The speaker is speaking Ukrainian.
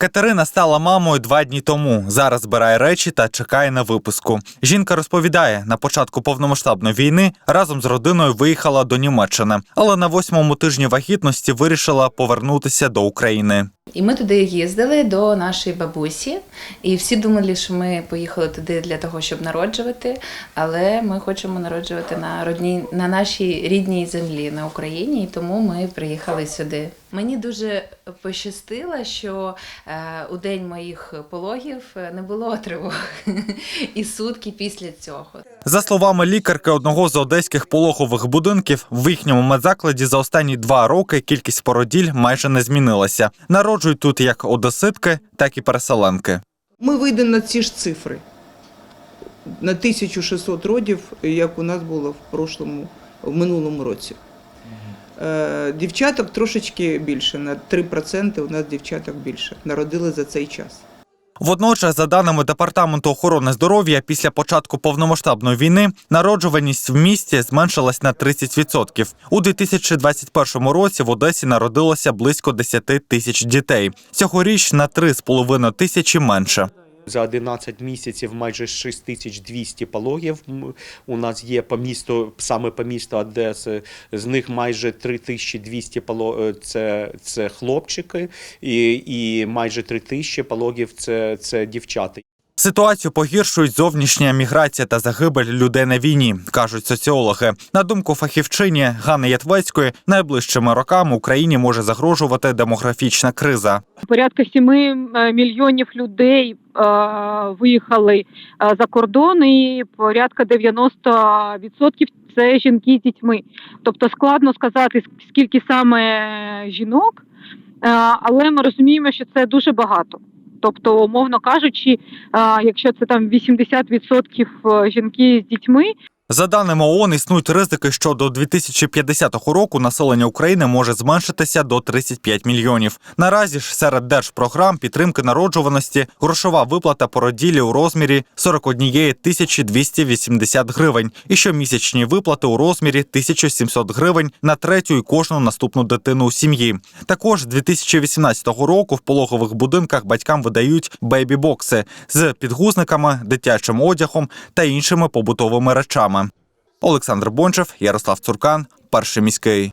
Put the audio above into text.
Катерина стала мамою два дні тому. Зараз збирає речі та чекає на випуску. Жінка розповідає, на початку повномасштабної війни разом з родиною виїхала до Німеччини, але на восьмому тижні вагітності вирішила повернутися до України. І ми туди їздили до нашої бабусі, і всі думали, що ми поїхали туди для того, щоб народжувати. Але ми хочемо народжувати на родній на нашій рідній землі на Україні, і тому ми приїхали сюди. Мені дуже пощастило, що е, у день моїх пологів е, не було тривог і сутки після цього. За словами лікарки одного з одеських пологових будинків, в їхньому медзакладі за останні два роки кількість породіль майже не змінилася. Народжують тут як одеситки, так і переселенки. Ми вийдемо на ці ж цифри. На 1600 родів, як у нас було в прошлому, в минулому році. Е, Дівчаток трошечки більше, на 3% у нас дівчаток більше. Народили за цей час. Водночас, за даними департаменту охорони здоров'я, після початку повномасштабної війни народжуваність в місті зменшилась на 30%. У 2021 році в Одесі народилося близько 10 тисяч дітей. Цьогоріч на 3,5 тисячі менше. За 11 місяців майже 6200 пологів у нас є по місту, саме по місту Одеси. З них майже 3200 пологів е, це, це хлопчики, і, і майже 3000 пологів це, це дівчата. Ситуацію погіршують зовнішня міграція та загибель людей на війні, кажуть соціологи. На думку фахівчині Ганни Ятвецької, найближчими роками Україні може загрожувати демографічна криза. Порядка 7 е, мільйонів людей е, виїхали е, за кордон, і порядка 90% це жінки з дітьми. Тобто складно сказати, скільки саме жінок, але ми розуміємо, що це дуже багато. Тобто, умовно кажучи, е, якщо це там 80% жінки з дітьми, За даними ООН, існують ризики, що до 2050 року населення України може зменшитися до 35 мільйонів. Наразі ж серед держпрограм підтримки народжуваності грошова виплата породілі у розмірі 41 тисячі 280 гривень і щомісячні виплати у розмірі 1700 гривень на третю і кожну наступну дитину у сім'ї. Також з 2018 року в пологових будинках батькам видають бейбі-бокси з підгузниками, дитячим одягом та іншими побутовими речами. Олександр Бончев, Ярослав Цуркан, перший міський.